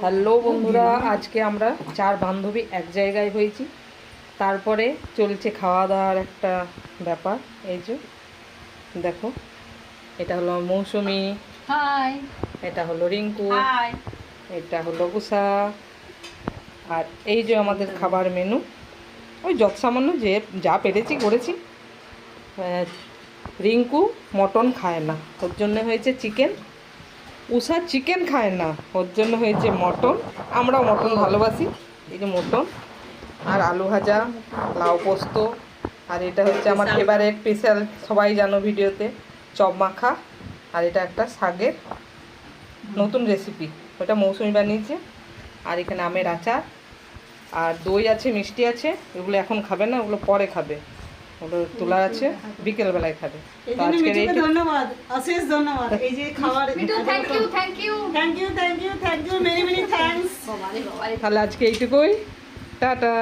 Hello বন্ধুরা আজকে আমরা চার বান্ধবী এক জায়গায় হয়েছি। তারপরে চলছে খাওয়া দাওয়ার একটা ব্যাপার। এই যে দেখো এটা হলো মৌসুমি হাই এটা হলো রিঙ্কু হাই এটা হলো উষা আর এই যে আমাদের খাবার মেনু ওই যত সামান্য যে যা পেরেছি করেছি। রিঙ্কু মটন খায় না ওর জন্য হয়েছে চিকেন। উষা চিকেন খায় না। ওর জন্য হয়েছে মটন। আমরাও মটন ভালোবাসি। এই যে মটন আর আলু ভাজা লাউ পোস্ত। আর এটা হচ্ছে আমার ফেভারেট স্পেশাল সবাই জানো ভিডিওতে। চপ মাখা আর এটা একটা শাকের নতুন রেসিপি ওটা মৌসুমি বানিয়েছে। আর এখানে আমের আচার। আর দই আছে মিষ্টি আছে। এগুলো এখন খাবে না ওগুলো পরে খাবে। ওগুলো তোলা আছে বিকেলবেলায় খাবে। এই আজকের এই ধন্যবাদ অশেষ ধন্যবাদ। এই যে খাবার thank you thank you thank you thank you thank you many many তাহলে আজকে এইটুকুই। টাটা।